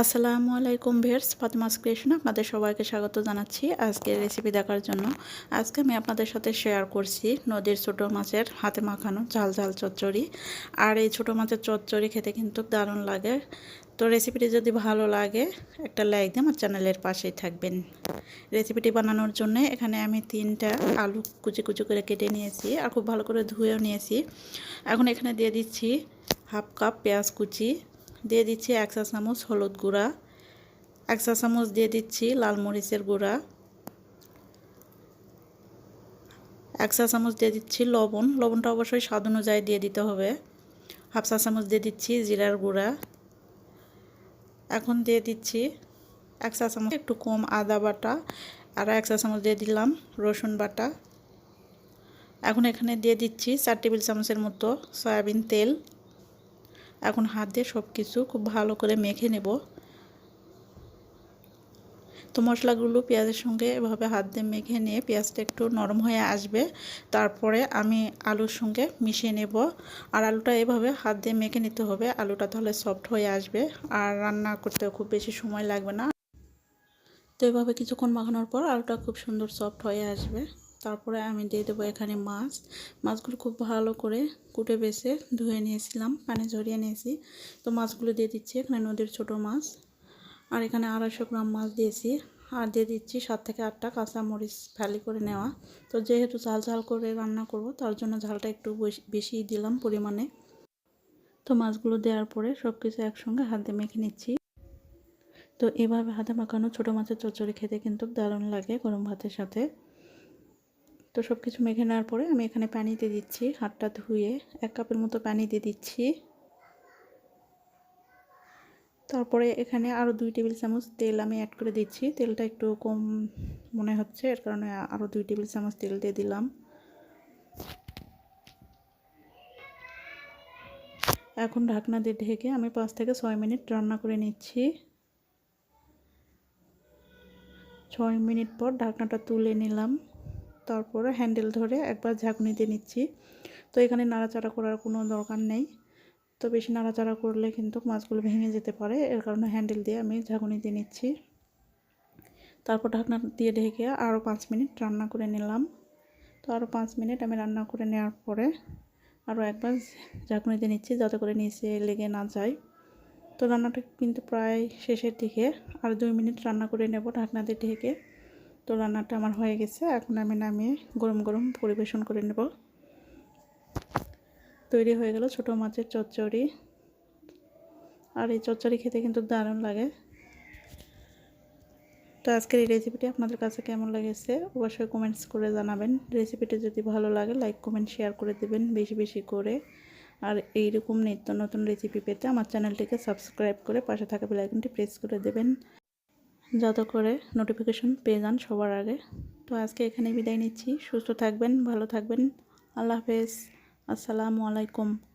আসসালামু আলাইকুম viewers Fatema's creation আপনাদের সবাইকে স্বাগত জানাচ্ছি আজকের রেসিপি দেখার জন্য। আজকে আমি আপনাদের সাথে শেয়ার করছি নদীর ছোটো মাছের হাতে মাখানো ঝাল ঝাল চচ্চড়ি। আর এই ছোটো মাছের চচ্চড়ি খেতে কিন্তু দারুণ লাগে। তো রেসিপিটি যদি ভালো লাগে, একটা লাইক দিয়ে আমার চ্যানেলের পাশেই থাকবেন। রেসিপিটি বানানোর জন্য এখানে আমি তিনটা আলু কুচি কুচি করে কেটে নিয়েছি আর খুব ভালো করে ধুয়েও নিয়েছি। এখন এখানে দিয়ে দিচ্ছি হাফ কাপ পেঁয়াজ কুচি দিয়ে দিচ্ছি এক চা চামচ হলুদ গুঁড়া, এক চা চামচ দিয়ে দিচ্ছি লাল মরিচের গুঁড়া, এক চা চামচ দিয়ে দিচ্ছি লবণ। লবণটা অবশ্যই স্বাদ অনুযায়ী দিয়ে দিতে হবে। হাফ চা চামচ দিয়ে দিচ্ছি জিরার গুঁড়া। এখন দিয়ে দিচ্ছি এক চা চামচ একটু কম আদা বাটা আর এক চা চামচ দিয়ে দিলাম রসুন বাটা। এখন এখানে দিয়ে দিচ্ছি চার টেবিল চামচের মতো সয়াবিন তেল। এখন হাত দিয়ে সব কিছু খুব ভালো করে মেখে নেব। তো মশলাগুলো পেঁয়াজের সঙ্গে এভাবে হাত দিয়ে মেখে নিয়ে পেঁয়াজটা একটু নরম হয়ে আসবে। তারপরে আমি আলুর সঙ্গে মিশিয়ে নেব। আর আলুটা এভাবে হাত দিয়ে মেখে নিতে হবে। আলুটা তাহলে সফট হয়ে আসবে আর রান্না করতে খুব বেশি সময় লাগবে না। তো এভাবে কিছুক্ষণ মাখানোর পর আলুটা খুব সুন্দর সফট হয়ে আসবে। তারপরে আমি দিয়ে দেবো এখানে মাছ। মাছগুলো খুব ভালো করে কুটে বেছে ধুয়ে নিয়েছিলাম, পানি ঝরিয়ে নিয়েছি। তো মাছগুলো দিয়ে দিচ্ছি এখানে নদীর ছোট মাছ। আর এখানে আড়াইশো গ্রাম মাছ দিয়েছি। আর দিয়ে দিচ্ছি সাত থেকে আটটা কাঁচা মরিচ ফালি করে নেওয়া। তো যেহেতু ঝাল ঝাল করে রান্না করব, তার জন্য ঝালটা একটু বেশি দিলাম পরিমাণে। তো মাছগুলো দেওয়ার পরে সব কিছু একসঙ্গে হাতে মেখে নিচ্ছি। তো এভাবে হাতে মাখানো ছোটো মাছের চচ্চড়ি খেতে কিন্তু দারুণ লাগে গরম ভাতের সাথে। তো সব কিছু মেখে নেওয়ার পরে আমি এখানে পানি দিয়ে দিচ্ছি, হাতটা ধুয়ে এক কাপের মতো পানি দিয়ে দিচ্ছি। তারপরে এখানে আরও দুই টেবিল চামচ তেল আমি অ্যাড করে দিচ্ছি। তেলটা একটু কম মনে হচ্ছে, এর কারণে আরও দুই টেবিল চামচ তেল দিয়ে দিলাম। এখন ঢাকনা দিয়ে ঢেকে আমি পাঁচ থেকে ছয় মিনিট রান্না করে নিচ্ছি। ছয় মিনিট পর ঢাকনাটা তুলে নিলাম। তারপরে হ্যান্ডেল ধরে একবার ঝাঁকুনি দিয়ে নিচ্ছি। তো এখানে নাড়াচাড়া করার কোনো দরকার নেই। তো বেশি নাড়াচাড়া করলে কিন্তু মাছগুলো ভেঙে যেতে পারে। এর কারণে হ্যান্ডেল দিয়ে আমি ঝাঁকুনি দিয়ে নিচ্ছি। তারপর ঢাকনা দিয়ে ঢেকে আরও পাঁচ মিনিট রান্না করে নিলাম। তো আরও পাঁচ মিনিট আমি রান্না করে নেওয়ার পরে আরও একবার ঝাঁকুনি দিয়ে নিচ্ছি যাতে করে নিচে লেগে না যায়। তো রান্নাটা কিন্তু প্রায় শেষের দিকে। আর দুই মিনিট রান্না করে নেব ঢাকনা দিয়ে ঢেকে। তো রান্নাটা আমার হয়ে গেছে। এখন আমি নামিয়ে গরম গরম পরিবেশন করে নেব। তৈরি হয়ে গেল ছোটো মাছের চচ্চড়ি। আর এই চচ্চড়ি খেতে কিন্তু দারুণ লাগে। তো আজকের এই রেসিপিটি আপনাদের কাছে কেমন লেগেছে অবশ্যই কমেন্টস করে জানাবেন। রেসিপিটি যদি ভালো লাগে লাইক কমেন্ট শেয়ার করে দেবেন বেশি বেশি করে। আর এইরকম নিত্য নতুন রেসিপি পেতে আমার চ্যানেলটিকে সাবস্ক্রাইব করে পাশে থাকা বেলাইকনটি প্রেস করে দেবেন। যাতে করে নোটিফিকেশন পেয়ে যান সবার আগে। তো আজকে এখানে বিদায় নিচ্ছি। সুস্থ থাকবেন, ভালো থাকবেন। আল্লাহ হাফেজ। আসসালামু আলাইকুম।